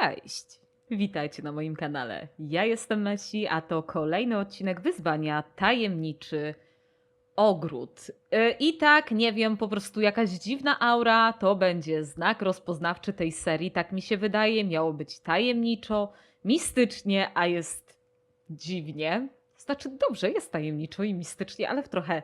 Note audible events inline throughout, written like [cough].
Cześć! Witajcie na moim kanale. Ja jestem Messi, a to kolejny odcinek wyzwania Tajemniczy Ogród. Yy, I tak, nie wiem, po prostu jakaś dziwna aura to będzie znak rozpoznawczy tej serii. Tak mi się wydaje, miało być tajemniczo, mistycznie, a jest dziwnie. Znaczy, dobrze, jest tajemniczo i mistycznie, ale w trochę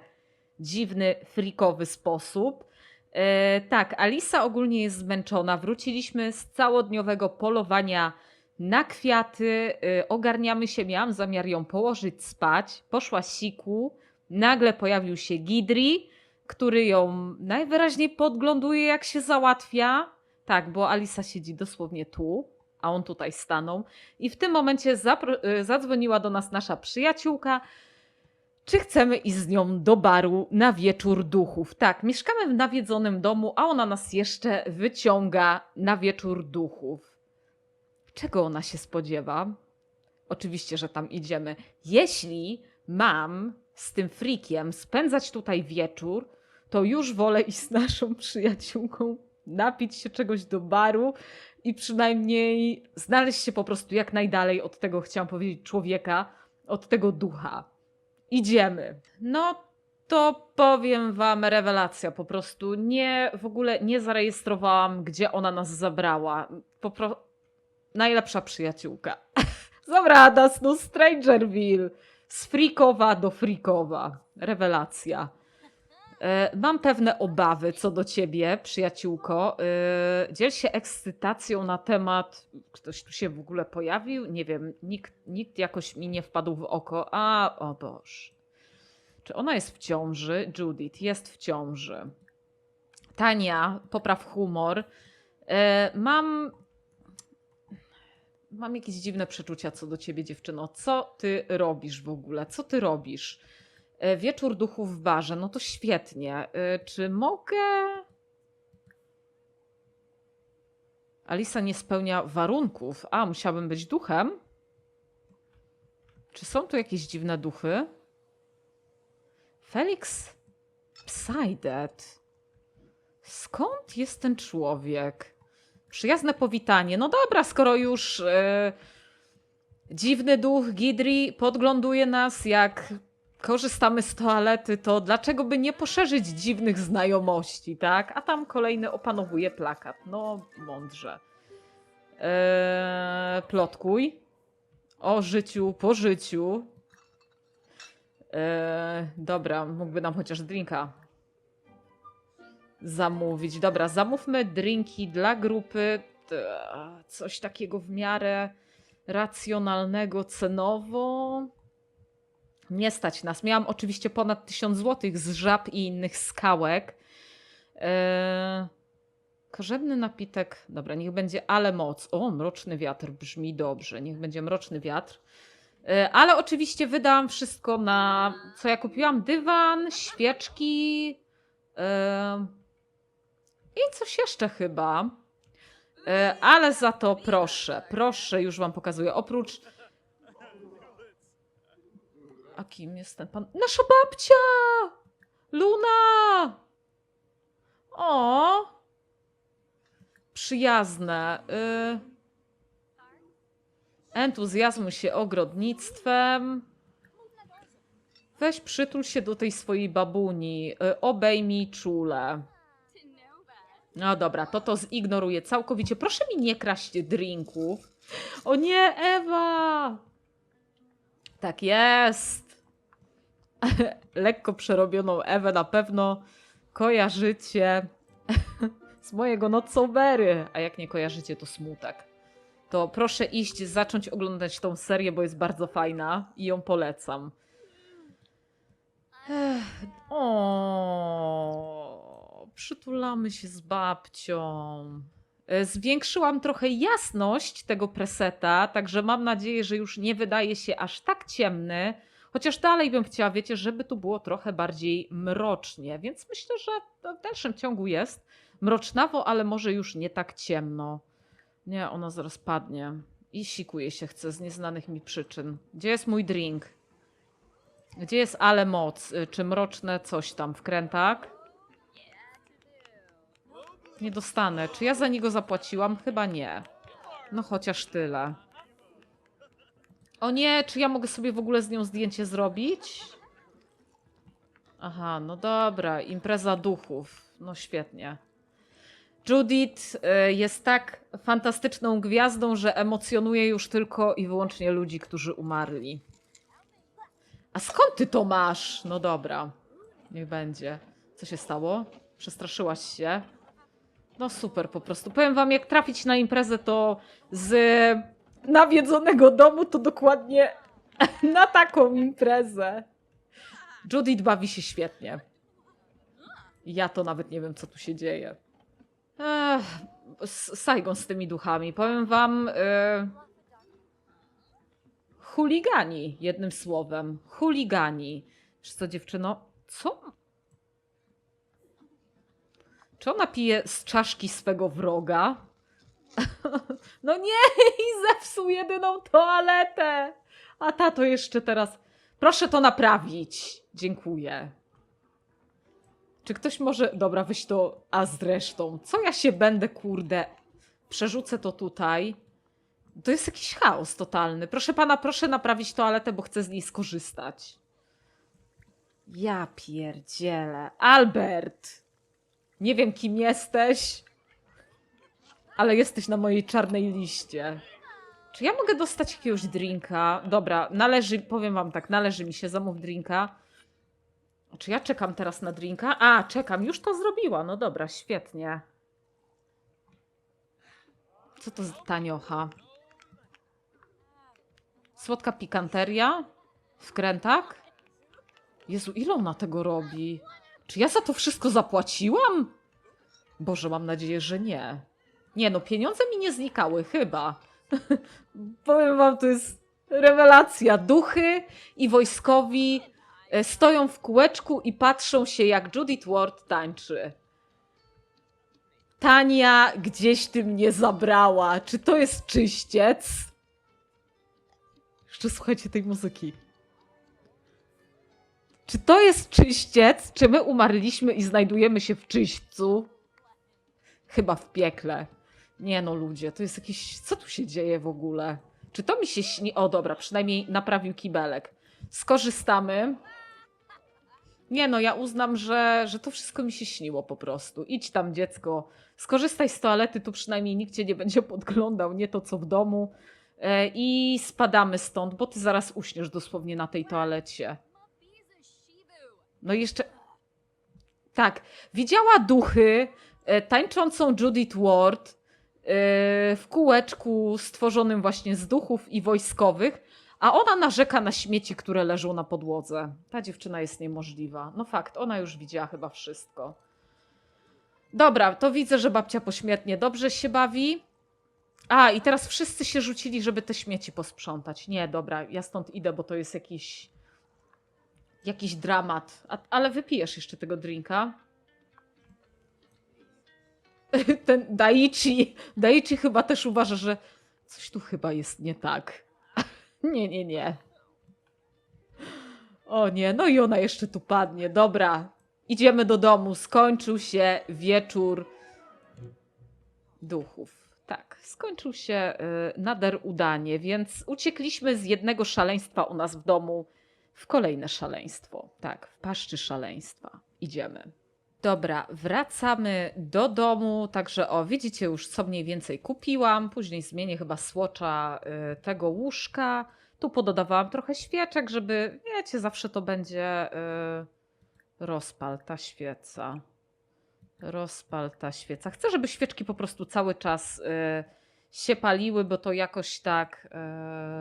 dziwny, frikowy sposób. E, tak, Alisa ogólnie jest zmęczona. Wróciliśmy z całodniowego polowania na kwiaty. E, ogarniamy się, miałam zamiar ją położyć spać. Poszła siku. Nagle pojawił się Gidri, który ją najwyraźniej podgląduje, jak się załatwia. Tak, bo Alisa siedzi dosłownie tu, a on tutaj stanął. I w tym momencie e, zadzwoniła do nas nasza przyjaciółka, czy chcemy iść z nią do baru na wieczór duchów. Tak, mieszkamy w nawiedzonym domu, a ona nas jeszcze wyciąga na wieczór duchów. Czego ona się spodziewa? Oczywiście, że tam idziemy. Jeśli mam z tym frikiem spędzać tutaj wieczór, to już wolę iść z naszą przyjaciółką, napić się czegoś do baru i przynajmniej znaleźć się po prostu jak najdalej od tego, chciałam powiedzieć, człowieka, od tego ducha. Idziemy. No to powiem wam rewelacja po prostu. Nie, w ogóle nie zarejestrowałam, gdzie ona nas zabrała. Pro... Najlepsza przyjaciółka. [laughs] Zabrała nas no Strangerville. Z frikowa do frikowa. Rewelacja. E, Mam pewne obawy co do ciebie, przyjaciółko. E, Dziel się ekscytacją na temat. Ktoś tu się w ogóle pojawił? Nie wiem, nikt, nikt jakoś mi nie wpadł w oko. A, o Boże. Czy ona jest w ciąży? Judith jest w ciąży. Tania, popraw humor. E, Mam. Mam jakieś dziwne przeczucia co do ciebie, dziewczyno. Co ty robisz w ogóle? Co ty robisz? E, Wieczór duchów w barze, no to świetnie. E, Czy mogę. Alisa nie spełnia warunków. A, musiałabym być duchem? Czy są tu jakieś dziwne duchy? Felix Psydet. Skąd jest ten człowiek? Przyjazne powitanie. No dobra, skoro już e, dziwny duch Gidri podgląduje nas, jak korzystamy z toalety, to dlaczego by nie poszerzyć dziwnych znajomości, tak? A tam kolejny opanowuje plakat. No, mądrze. Eee, plotkuj o życiu po życiu. Eee, dobra, mógłby nam chociaż drinka zamówić. Dobra, zamówmy drinki dla grupy. Coś takiego w miarę racjonalnego cenowo. Nie stać nas. Miałam oczywiście ponad 1000 złotych z żab i innych skałek. Eee, korzenny napitek. Dobra, niech będzie ale moc. O, mroczny wiatr brzmi dobrze. Niech będzie mroczny wiatr. E, Ale oczywiście wydałam wszystko na co ja kupiłam: dywan, świeczki e, i coś jeszcze chyba. Ale za to proszę, proszę, już wam pokazuję. Oprócz. A kim jest ten pan? Nasza babcia! Luna! O! Przyjazne. Y entuzjazmu się ogrodnictwem. Weź przytul się do tej swojej babuni. y, Obejmij czule. No dobra, to to zignoruję całkowicie. Proszę mi nie kraść drinków. O nie, Ewa! Tak jest. [laughs] Lekko przerobioną Ewę na pewno kojarzycie [laughs] z mojego Very. A jak nie kojarzycie, to smutek to proszę iść, zacząć oglądać tą serię, bo jest bardzo fajna i ją polecam. Ech, o, przytulamy się z babcią. E, Zwiększyłam trochę jasność tego preseta, także mam nadzieję, że już nie wydaje się aż tak ciemny. Chociaż dalej bym chciała, wiecie, żeby tu było trochę bardziej mrocznie, więc myślę, że w dalszym ciągu jest mrocznawo, ale może już nie tak ciemno. Nie, ona zaraz padnie. I sikuje się chce z nieznanych mi przyczyn. Gdzie jest mój drink? Gdzie jest ale moc? Y, Czy mroczne coś tam? Wkrętak? Nie dostanę. Czy ja za niego zapłaciłam? Chyba nie. No chociaż tyle. O nie, czy ja mogę sobie w ogóle z nią zdjęcie zrobić? Aha, no dobra, impreza duchów. No świetnie. Judith y, jest tak fantastyczną gwiazdą, że emocjonuje już tylko i wyłącznie ludzi, którzy umarli. A skąd ty to masz? No dobra, niech będzie. Co się stało? Przestraszyłaś się? No super, po prostu. Powiem wam, jak trafić na imprezę, to z nawiedzonego domu to dokładnie na taką imprezę. Judith bawi się świetnie. Ja to nawet nie wiem, co tu się dzieje. Ech, Saigon z tymi duchami. Powiem wam. e, chuligani, jednym słowem. Chuligani. Wiesz co, dziewczyno? Co? Czy ona pije z czaszki swego wroga? [laughs] no nie, i zepsuł jedyną toaletę. A ta to jeszcze teraz. Proszę to naprawić. Dziękuję. Czy ktoś może. Dobra, weź to. A zresztą, co ja się będę, kurde. Przerzucę to tutaj. To jest jakiś chaos totalny. Proszę pana, proszę naprawić toaletę, bo chcę z niej skorzystać. Ja pierdzielę. Albert! Nie wiem, kim jesteś, ale jesteś na mojej czarnej liście. Czy ja mogę dostać jakiegoś drinka? Dobra, należy, powiem wam tak, należy mi się, zamów drinka. Czy ja czekam teraz na drinka? A, czekam, już to zrobiła. No dobra, świetnie. Co to za taniocha? Słodka pikanteria? Wkrętak? Jezu, ile ona tego robi? Czy ja za to wszystko zapłaciłam? Boże, mam nadzieję, że nie. Nie no, pieniądze mi nie znikały, chyba. [laughs] Powiem wam, to jest rewelacja. Duchy i wojskowi e, stoją w kółeczku i patrzą się, jak Judith Ward tańczy. Tania, gdzieś ty mnie zabrała. Czy to jest czyściec? Jeszcze słuchajcie tej muzyki. Czy to jest czyściec? Czy my umarliśmy i znajdujemy się w czyśćcu? Chyba w piekle. Nie no, ludzie, to jest jakiś. Co tu się dzieje w ogóle? Czy to mi się śni? O, dobra, przynajmniej naprawił kibelek. Skorzystamy. Nie no, ja uznam, że, że to wszystko mi się śniło po prostu. Idź tam, dziecko. Skorzystaj z toalety, tu przynajmniej nikt cię nie będzie podglądał, nie to co w domu. E, I spadamy stąd, bo ty zaraz uśniesz dosłownie na tej toalecie. No i jeszcze. Tak, widziała duchy, e, tańczącą Judith Ward w kółeczku stworzonym właśnie z duchów i wojskowych, a ona narzeka na śmieci, które leżą na podłodze. Ta dziewczyna jest niemożliwa. No fakt, ona już widziała chyba wszystko. Dobra, to widzę, że babcia pośmiertnie dobrze się bawi. A, i teraz wszyscy się rzucili, żeby te śmieci posprzątać. Nie, dobra, ja stąd idę, bo to jest jakiś jakiś dramat. A, ale wypijesz jeszcze tego drinka. [laughs] Ten Daichi, Daichi chyba też uważa, że coś tu chyba jest nie tak. [laughs] Nie, nie, nie. O nie, no i ona jeszcze tu padnie. Dobra, idziemy do domu. Skończył się wieczór duchów. Tak, skończył się y, nader udanie, więc uciekliśmy z jednego szaleństwa u nas w domu w kolejne szaleństwo. Tak, w paszczy szaleństwa. Idziemy. Dobra, wracamy do domu. Także o, widzicie już, co mniej więcej kupiłam. Później zmienię chyba słocza y, tego łóżka. Tu pododawałam trochę świeczek, żeby, wiecie, zawsze to będzie y, rozpal ta świeca. Rozpal ta świeca. Chcę, żeby świeczki po prostu cały czas y, się paliły, bo to jakoś tak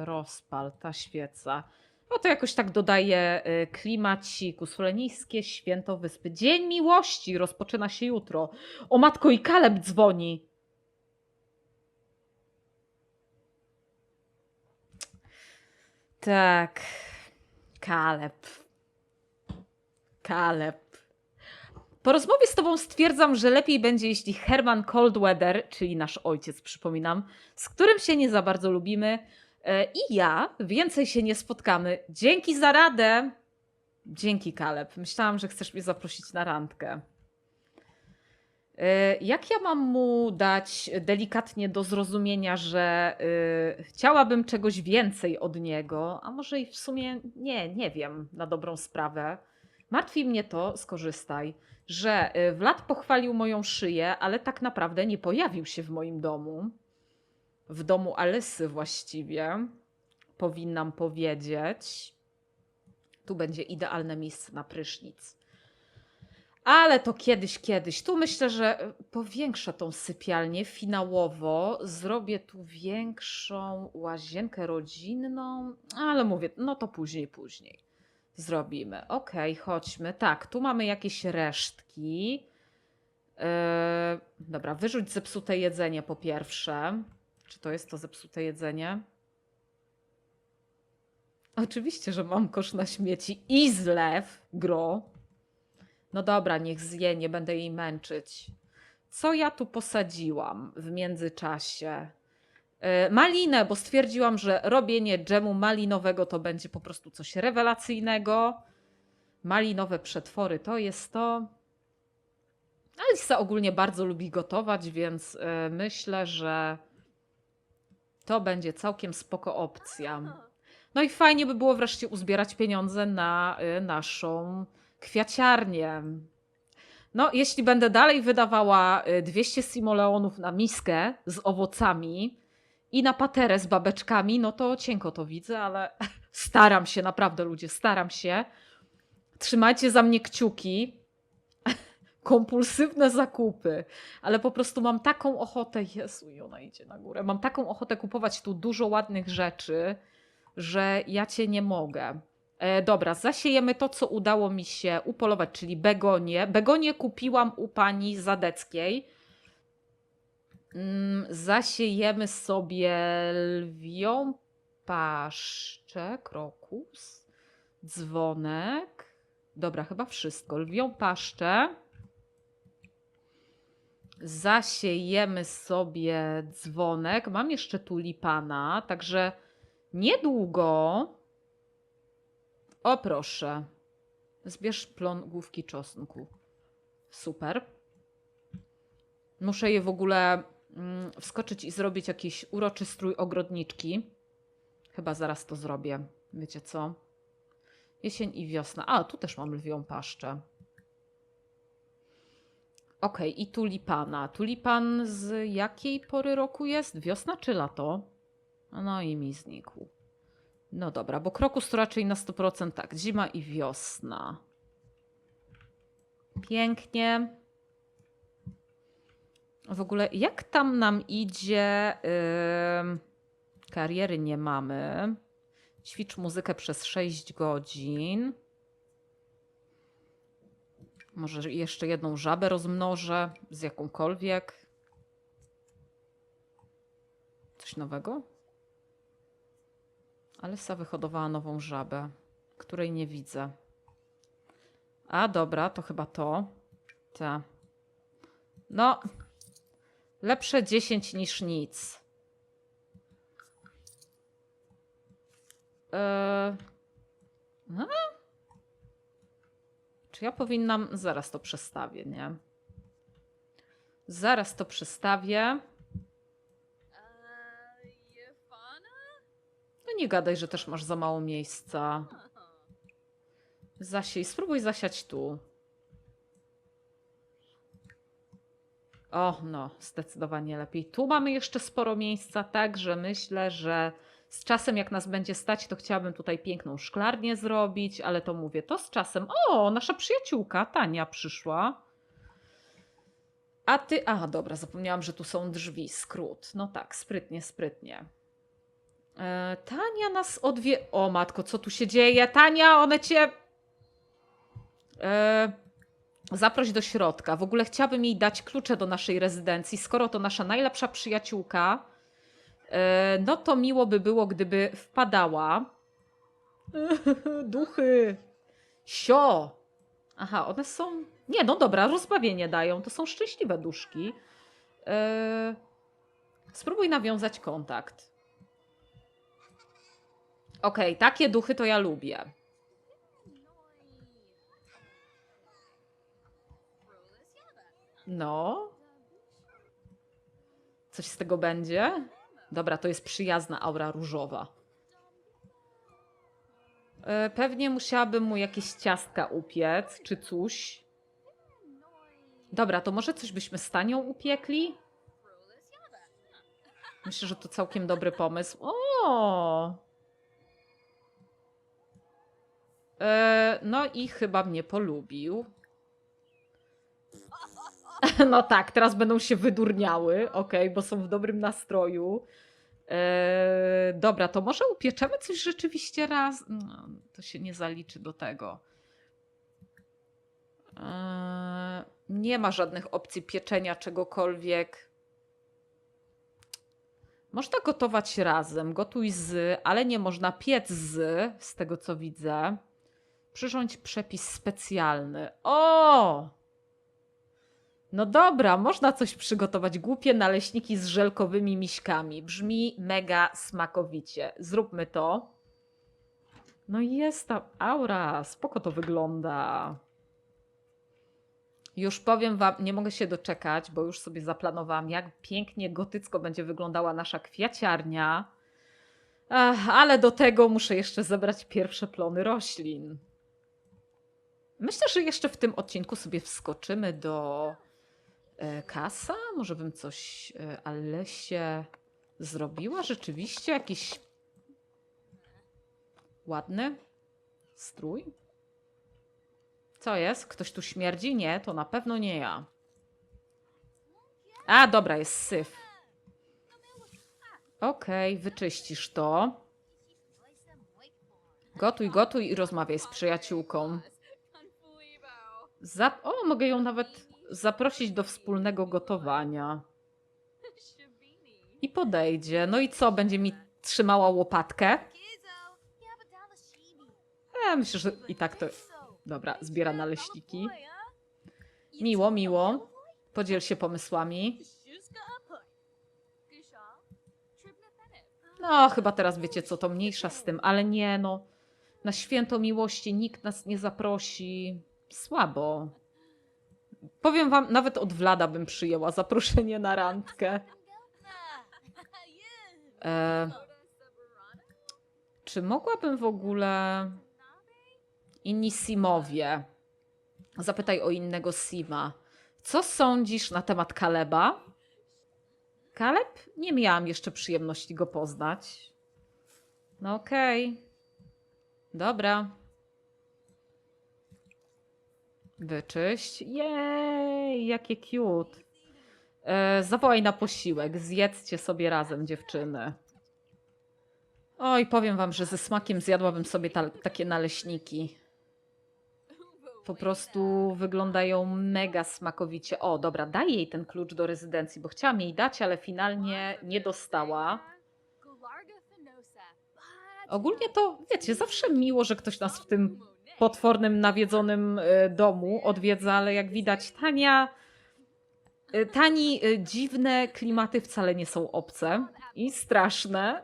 y, rozpal ta świeca. No to jakoś tak dodaje y, klimacik. Usulenijskie święto wyspy. Dzień miłości rozpoczyna się jutro. O matko i Kaleb dzwoni. Tak. Kaleb. Kaleb. Po rozmowie z tobą stwierdzam, że lepiej będzie, jeśli Herman Coldweather, czyli nasz ojciec, przypominam, z którym się nie za bardzo lubimy, i ja więcej się nie spotkamy. Dzięki za radę. Dzięki, Kaleb. Myślałam, że chcesz mnie zaprosić na randkę. E, Jak ja mam mu dać delikatnie do zrozumienia, że y, chciałabym czegoś więcej od niego, a może i w sumie nie, nie wiem na dobrą sprawę. Martwi mnie to, skorzystaj, że Vlad pochwalił moją szyję, ale tak naprawdę nie pojawił się w moim domu. W domu Alysy właściwie, powinnam powiedzieć. Tu będzie idealne miejsce na prysznic. Ale to kiedyś, kiedyś. Tu myślę, że powiększę tą sypialnię finałowo. Zrobię tu większą łazienkę rodzinną. Ale mówię, no to później, później. Zrobimy. Okej, chodźmy. Tak, tu mamy jakieś resztki. Yy, dobra, wyrzuć zepsute jedzenie po pierwsze. Czy to jest to zepsute jedzenie? Oczywiście, że mam kosz na śmieci i zlew, gro. No dobra, niech zje, nie będę jej męczyć. Co ja tu posadziłam w międzyczasie? E, Malinę, bo stwierdziłam, że robienie dżemu malinowego to będzie po prostu coś rewelacyjnego. Malinowe przetwory to jest to. Alisa ogólnie bardzo lubi gotować, więc e, myślę, że to będzie całkiem spoko opcja. No i fajnie by było wreszcie uzbierać pieniądze na y, naszą kwiaciarnię. No, jeśli będę dalej wydawała y, 200 simoleonów na miskę z owocami i na paterę z babeczkami, no to cienko to widzę, ale [laughs] staram się, naprawdę ludzie, staram się. Trzymajcie za mnie kciuki. Kompulsywne zakupy, ale po prostu mam taką ochotę, Jezu, i ona idzie na górę. Mam taką ochotę kupować tu dużo ładnych rzeczy, że ja cię nie mogę. E, dobra, zasiejemy to, co udało mi się upolować, czyli begonię. Begonię kupiłam u pani Zadeckiej. Mm, zasiejemy sobie lwią paszczę, krokus, dzwonek. Dobra, chyba wszystko. Lwią paszczę. Zasiejemy sobie dzwonek. Mam jeszcze tulipana, także Niedługo. O proszę. Zbierz plon główki czosnku. Super. Muszę je w ogóle mm, wskoczyć i zrobić jakiś uroczy strój ogrodniczki. Chyba zaraz to zrobię. Wiecie co? Jesień i wiosna. A, tu też mam lwią paszczę. Okej, i tulipana. Tulipan z jakiej pory roku jest? Wiosna czy lato? No i mi znikł. No dobra, bo krokus to raczej na 100% tak. Zima i wiosna. Pięknie. W ogóle jak tam nam idzie? Ym, kariery nie mamy. Ćwicz muzykę przez 6 godzin. Może jeszcze jedną żabę rozmnożę z jakąkolwiek. Coś nowego? Alisa wyhodowała nową żabę, której nie widzę. A dobra, to chyba to. Ta. No. Lepsze 10 niż nic. Eee... Ja powinnam. Zaraz to przestawię, nie? Zaraz to przestawię. No nie gadaj, że też masz za mało miejsca. Zasiej, spróbuj zasiać tu. O, no, zdecydowanie lepiej. Tu mamy jeszcze sporo miejsca, także myślę, że z czasem, jak nas będzie stać, to chciałabym tutaj piękną szklarnię zrobić, ale to mówię, to z czasem. O, nasza przyjaciółka Tania przyszła. A ty. Aha, dobra, zapomniałam, że tu są drzwi, skrót. No tak, sprytnie, sprytnie. E, Tania nas odwie... O matko, co tu się dzieje? Tania, one cię... E, zaproś do środka. W ogóle chciałabym jej dać klucze do naszej rezydencji. Skoro to nasza najlepsza przyjaciółka, no to miło by było, gdyby wpadała. [laughs] Duchy. Sio. Aha, one są... Nie, no dobra, rozbawienie dają. To są szczęśliwe duszki. E, spróbuj nawiązać kontakt. Okej, takie duchy to ja lubię. No. Coś z tego będzie? Dobra, to jest przyjazna aura różowa. E, Pewnie musiałabym mu jakieś ciastka upiec, czy coś. Dobra, to może coś byśmy z Tanią upiekli? Myślę, że to całkiem dobry pomysł. O! E, no i chyba mnie polubił. [laughs] No tak, teraz będą się wydurniały, okej, bo są w dobrym nastroju. E, dobra, to może upieczemy coś rzeczywiście raz. No, to się nie zaliczy do tego. E, nie ma żadnych opcji pieczenia czegokolwiek. Można gotować razem, gotuj z, ale nie można piec z, z tego co widzę. Przyrządź przepis specjalny. O! No dobra, można coś przygotować. Głupie naleśniki z żelkowymi miśkami. Brzmi mega smakowicie. Zróbmy to. No jest ta aura. Spoko to wygląda. Już powiem wam, nie mogę się doczekać, bo już sobie zaplanowałam, jak pięknie gotycko będzie wyglądała nasza kwiaciarnia. Ach, ale do tego muszę jeszcze zebrać pierwsze plony roślin. Myślę, że jeszcze w tym odcinku sobie wskoczymy do kasa. Może bym coś e, Alesie zrobiła? Rzeczywiście jakiś ładny strój? Co jest? Ktoś tu śmierdzi? Nie, to na pewno nie ja. A, dobra, jest syf. Okej, wyczyścisz to. Gotuj, gotuj i rozmawiaj z przyjaciółką. Zap- o, mogę ją nawet zaprosić do wspólnego gotowania. [laughs] I podejdzie. No i co, będzie mi trzymała łopatkę? E, myślę, że i tak to. Dobra, zbiera naleśniki. Miło, miło. Podziel się pomysłami. No, chyba teraz wiecie co, to mniejsza z tym, ale nie no. Na święto miłości nikt nas nie zaprosi. Słabo. Powiem wam, nawet od Vlada bym przyjęła zaproszenie na randkę. E, czy mogłabym w ogóle. Inni Simowie. Zapytaj o innego Sima. Co sądzisz na temat Kaleba? Kaleb? Nie miałam jeszcze przyjemności go poznać. No okej. Dobra. Wyczyść. Jej, jakie cute. E, zawołaj na posiłek. Zjedzcie sobie razem, dziewczyny. Oj, powiem wam, że ze smakiem zjadłabym sobie ta, takie naleśniki. Po prostu wyglądają mega smakowicie. O, dobra, daj jej ten klucz do rezydencji, bo chciałam jej dać, ale finalnie nie dostała. Ogólnie to, wiecie, zawsze miło, że ktoś nas w tym potwornym, nawiedzonym e, domu odwiedza, ale jak widać, Tania. e, Tani e, dziwne klimaty wcale nie są obce i straszne,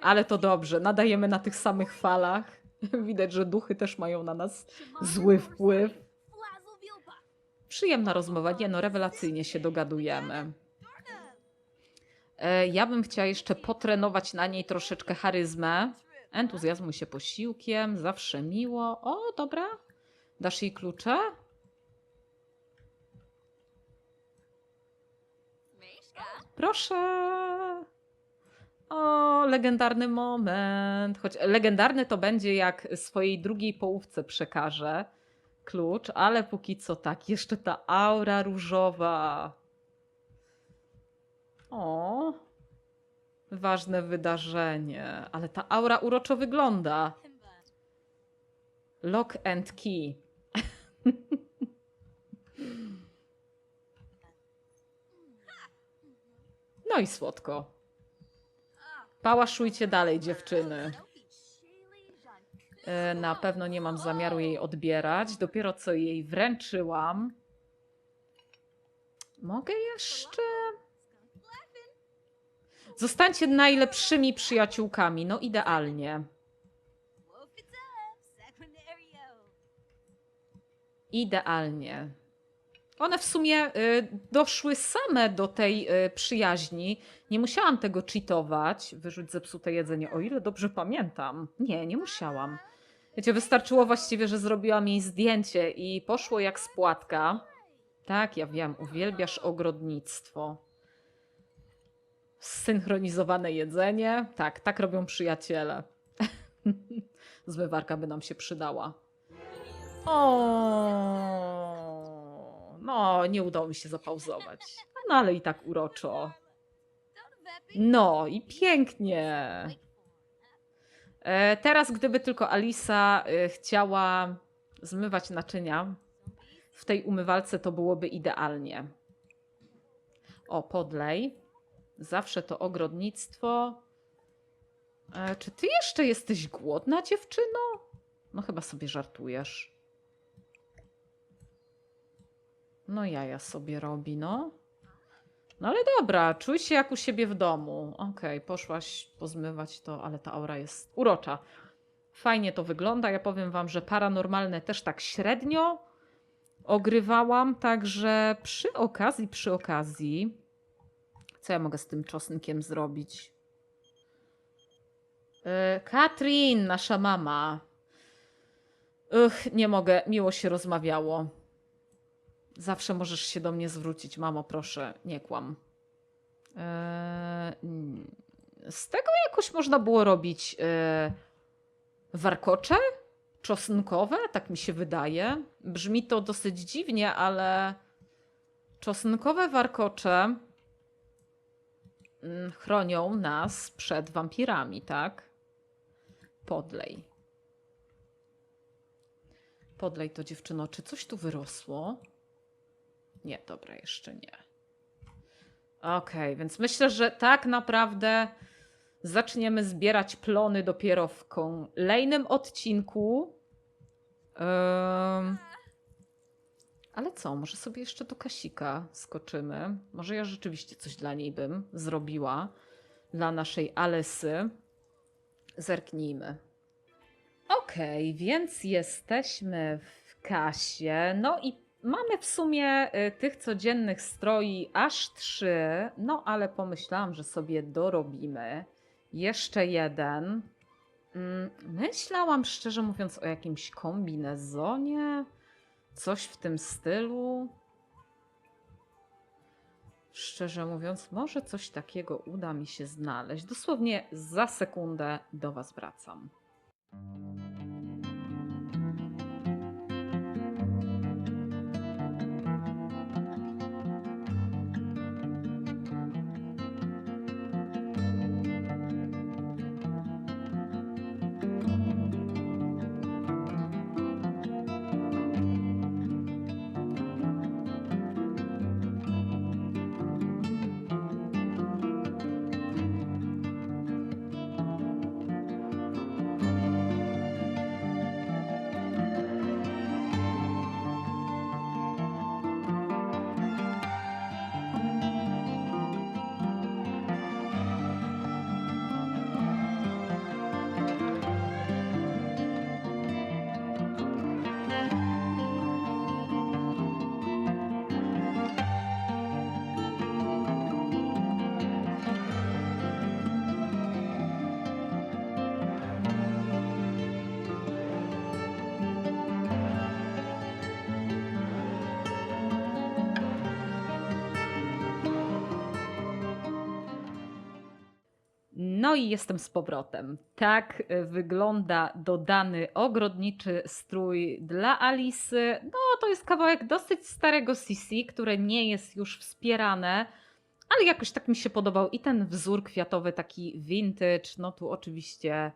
ale to dobrze. Nadajemy na tych samych falach. [laughs] Widać, że duchy też mają na nas zły wpływ. Przyjemna rozmowa, nie no, rewelacyjnie się dogadujemy. Ja bym chciała jeszcze potrenować na niej troszeczkę charyzmę. Entuzjazmuj się posiłkiem, zawsze miło. O, dobra. Dasz jej klucze? Proszę. O, legendarny moment. Choć legendarny to będzie, jak swojej drugiej połówce przekaże klucz, ale póki co tak, jeszcze ta aura różowa. O, ważne wydarzenie, ale ta aura uroczo wygląda. Lock and key. [laughs] No i słodko. Pałaszujcie dalej, dziewczyny. E, Na pewno nie mam zamiaru jej odbierać. Dopiero co jej wręczyłam. Mogę jeszcze? Zostańcie najlepszymi przyjaciółkami. No idealnie. Idealnie. One w sumie y, doszły same do tej y, przyjaźni. Nie musiałam tego cheatować, wyrzuć zepsute jedzenie, o ile dobrze pamiętam. Nie, nie musiałam. Wiecie, wystarczyło właściwie, że zrobiłam jej zdjęcie i poszło jak spłatka. Tak, ja wiem, uwielbiasz ogrodnictwo. Zsynchronizowane jedzenie. Tak, tak robią przyjaciele. [laughs] Zmywarka by nam się przydała. O, no, nie udało mi się zapauzować. No, ale i tak uroczo. No i pięknie. E, teraz, gdyby tylko Alisa e, chciała zmywać naczynia w tej umywalce, to byłoby idealnie. O, podlej. Zawsze to ogrodnictwo. E, czy ty jeszcze jesteś głodna, dziewczyno? No chyba sobie żartujesz. No jaja sobie robi, no. No ale dobra, czuj się jak u siebie w domu. Okej, poszłaś pozmywać to, ale ta aura jest urocza. Fajnie to wygląda. Ja powiem wam, że paranormalne też tak średnio ogrywałam, także przy okazji, przy okazji, co ja mogę z tym czosnkiem zrobić? Yy, Katrin, nasza mama. Ugh, nie mogę, miło się rozmawiało. Zawsze możesz się do mnie zwrócić, mamo, proszę, nie kłam. Mm, z tego jakoś można było robić e, warkocze czosnkowe, tak mi się wydaje. Brzmi to dosyć dziwnie, ale czosnkowe warkocze chronią nas przed wampirami, tak? Podlej. Podlej to dziewczyno, czy coś tu wyrosło? Nie, dobra, jeszcze nie. Okej, więc myślę, że tak naprawdę zaczniemy zbierać plony dopiero w kolejnym odcinku. Ym, ale co, może sobie jeszcze do Kasika skoczymy. Może ja rzeczywiście coś dla niej bym zrobiła. Dla naszej Alesy. Zerknijmy. Okej, więc jesteśmy w kasie. No i mamy w sumie y, tych codziennych stroi aż trzy. No ale pomyślałam, że sobie dorobimy. Jeszcze jeden. Mm, Myślałam szczerze mówiąc o jakimś kombinezonie. Coś w tym stylu. Szczerze mówiąc, może coś takiego uda mi się znaleźć. Dosłownie za sekundę do Was wracam. No i jestem z powrotem. Tak y, wygląda dodany ogrodniczy strój dla Alisy. No to jest kawałek dosyć starego CC, które nie jest już wspierane, ale jakoś tak mi się podobał i ten wzór kwiatowy taki vintage. No tu oczywiście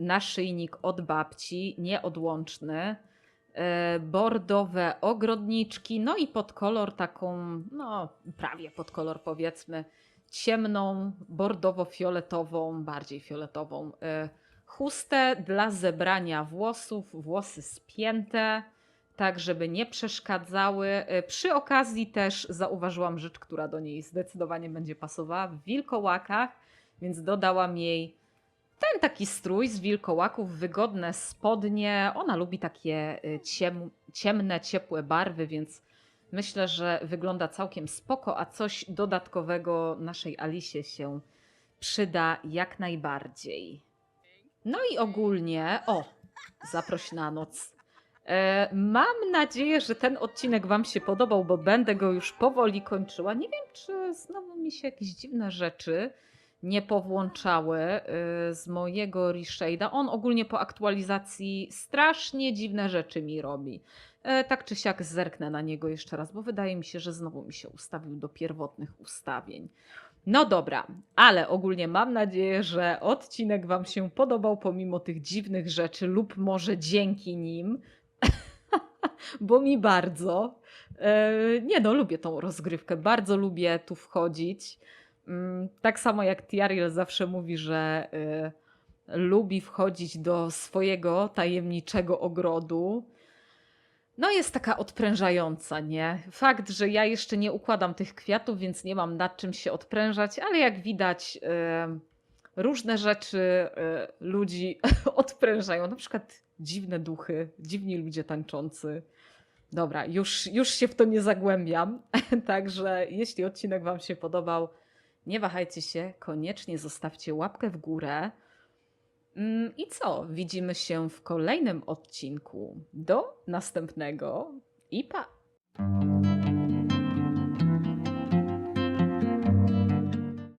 naszyjnik od babci, nieodłączny. e, Bordowe ogrodniczki, no i pod kolor taką, no prawie pod kolor powiedzmy, ciemną, bordowo-fioletową, bardziej fioletową y, chustę dla zebrania włosów, włosy spięte, tak żeby nie przeszkadzały. Y, Przy okazji też zauważyłam rzecz, która do niej zdecydowanie będzie pasowała w wilkołakach, więc dodałam jej ten taki strój z wilkołaków, wygodne spodnie. Ona lubi takie y, ciem, ciemne, ciepłe barwy, więc myślę, że wygląda całkiem spoko, a coś dodatkowego naszej Alicie się przyda jak najbardziej. No i ogólnie, o, zaproś na noc. E, mam nadzieję, że ten odcinek Wam się podobał, bo będę go już powoli kończyła. Nie wiem, czy znowu mi się jakieś dziwne rzeczy nie powłączały y, z mojego reshade'a. On ogólnie po aktualizacji strasznie dziwne rzeczy mi robi. E, Tak czy siak zerknę na niego jeszcze raz, bo wydaje mi się, że znowu mi się ustawił do pierwotnych ustawień. No dobra, ale ogólnie mam nadzieję, że odcinek Wam się podobał pomimo tych dziwnych rzeczy, lub może dzięki nim, [laughs] bo mi bardzo. E, Nie no, lubię tą rozgrywkę, bardzo lubię tu wchodzić. Mm, Tak samo jak Tiariel zawsze mówi, że y, lubi wchodzić do swojego tajemniczego ogrodu. No jest taka odprężająca, nie? Fakt, że ja jeszcze nie układam tych kwiatów, więc nie mam nad czym się odprężać, ale jak widać, różne rzeczy y, ludzi [laughs] odprężają. Na przykład dziwne duchy, dziwni ludzie tańczący. Dobra, już, już się w to nie zagłębiam. [laughs] Także jeśli odcinek Wam się podobał, nie wahajcie się, koniecznie zostawcie łapkę w górę. Mm, I co? Widzimy się w kolejnym odcinku. Do następnego i pa!